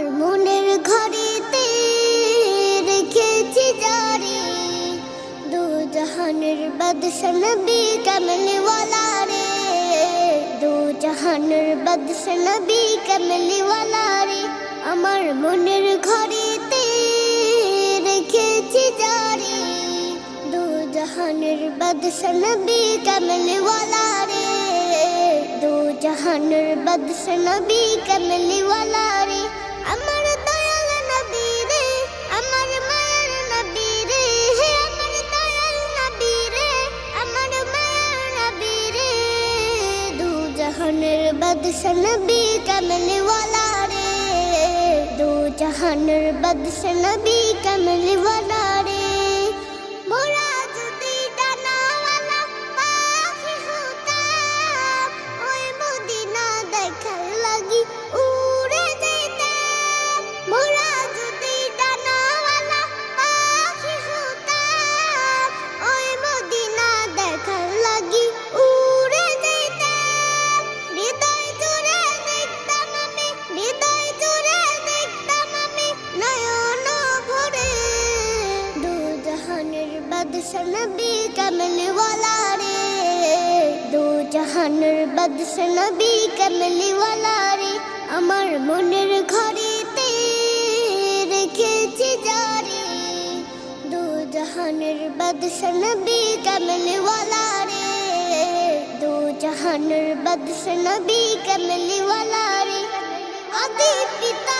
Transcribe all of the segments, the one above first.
আমার মনের ঘরেতে রেখেছি জারি। দু জাহানের বাদশা নবী রে। দু জাহানের বাদশা নবী কমলিওয়ালা রে। আমার মনের ঘরেতে রেখেছি জারি। দু জাহানের বাদশা নবী রে। দু জাহানের বাদশা নবী জাহানের বাদশা নবী কমলিওয়ালা রে দু জাহানের বাদশা নবী কমলিওয়ালা রে মোরা জাহানের বাদশা নবী কমলিওয়ালা রে দু জাহানের বাদশা নবী কমলিওয়ালা রে আমার মনের ঘরেতে রেখেছি জারি দু জাহানের বাদশা নবী কমলিওয়ালা রে দু জাহানের বাদশা নবী কমলিওয়ালা রে আদি পিতা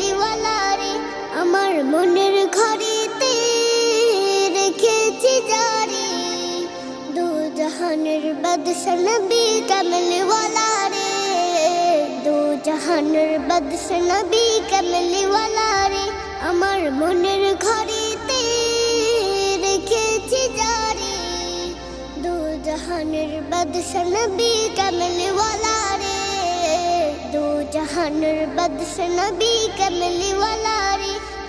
মনের ঘরেতে রেখেছি জারি। দু জাহানের বাদশা নবী কমলিওয়ালা রে। দু জাহানের বাদশা নবী কমলিওয়ালা রে। আমার মনের ঘরেতে রেখেছি জারি। দু জাহানের রে। দু জাহানের রে।